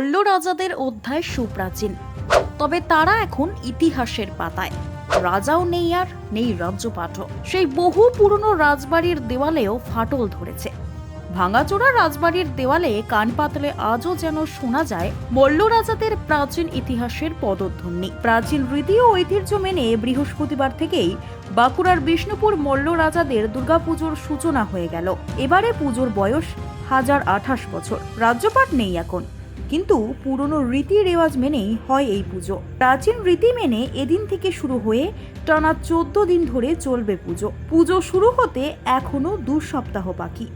মল্ল রাজাদের অধ্যায় সুপ্রাচীন। তবে তারা এখন ইতিহাসের পাতায়। রাজাও নেই আর, নেই রাজ্যপাঠও। সেই বহু পুরনো রাজবাড়ির দেওয়ালেও ফাটল ধরেছে। ভাঙাচোরা রাজবাড়ির দেওয়ালে কান পাতলে আজও যেন শোনা যায় মল্ল রাজাদের প্রাচীন ইতিহাসের পদধ্বনি। প্রাচীন রীতি ও ঐতিহ্য মেনে বৃহস্পতিবার থেকেই বাঁকুড়ার বিষ্ণুপুর মল্ল রাজাদের দুর্গাপুজোর সূচনা হয়ে গেল। এবারে পুজোর বয়স হাজার আঠাশ বছর। রাজ্যপাট নেই এখন। কিন্তু পুরনো রীতি রেওয়াজ মেনেই হয় এই পুজো। প্রাচীন রীতি মেনে এদিন থেকে শুরু হয়ে টানা চোদ্দ দিন ধরে চলবে পুজো। পুজো শুরু হতে এখনও দু সপ্তাহ বাকি।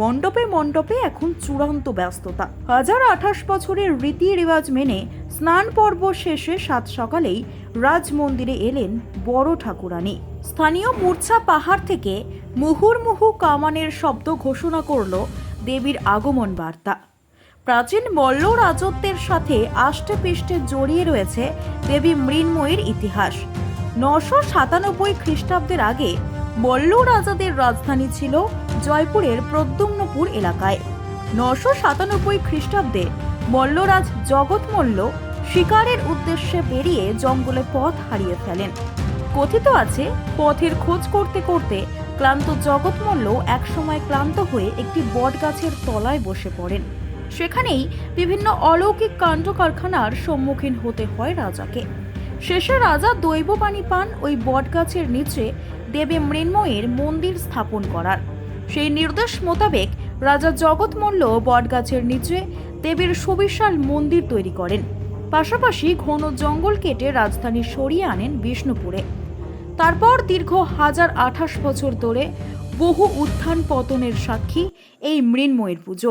মণ্ডপে মণ্ডপে এখন চূড়ান্ত ব্যস্ততা। হাজার আঠাশ বছরের রীতি রেওয়াজ মেনে স্নান পর্ব শেষে সাত সকালেই রাজ মন্দিরে এলেন বড় ঠাকুরানী। স্থানীয় মূর্ছা পাহাড় থেকে মুহুর্মুহু কামানের শব্দ ঘোষণা করল দেবীর আগমন বার্তা। প্রাচীন মল্ল রাজত্বের সাথে আষ্টে পৃষ্ঠে জড়িয়ে রয়েছে দেবী মৃন্ময়ীর ইতিহাস। নশো সাতানব্বই খ্রিস্টাব্দের আগে মল্ল রাজাদের রাজধানী ছিল জয়পুরের প্রদ্যুম্নপুর এলাকায়। নশো সাতানব্বই খ্রিস্টাব্দে মল্লরাজ জগৎ মল্ল শিকারের উদ্দেশ্যে বেরিয়ে জঙ্গলে পথ হারিয়ে ফেলেন। কথিত আছে, পথের খোঁজ করতে করতে ক্লান্ত জগৎ মল্ল একসময় ক্লান্ত হয়ে একটি বটগাছের তলায় বসে পড়েন। সেখানেই বিভিন্ন অলৌকিক কাণ্ড কারখানার সম্মুখীন হতে হয় রাজাকে। শেষে রাজা দৈব পানি পান ওই বটগাছের নিচে দেবে মৃন্ময়ের মন্দির স্থাপন করার। সেই নির্দেশ মোতাবেক রাজা জগৎ মল্ল বটগাছের নিচে দেবীর সুবিশাল মন্দির তৈরি করেন। পাশাপাশি ঘন জঙ্গল কেটে রাজধানী সরিয়ে আনেন বিষ্ণুপুরে। তারপর দীর্ঘ হাজার আঠাশ বছর ধরে বহু উত্থান পতনের সাক্ষী এই মৃন্ময়ের পুজো।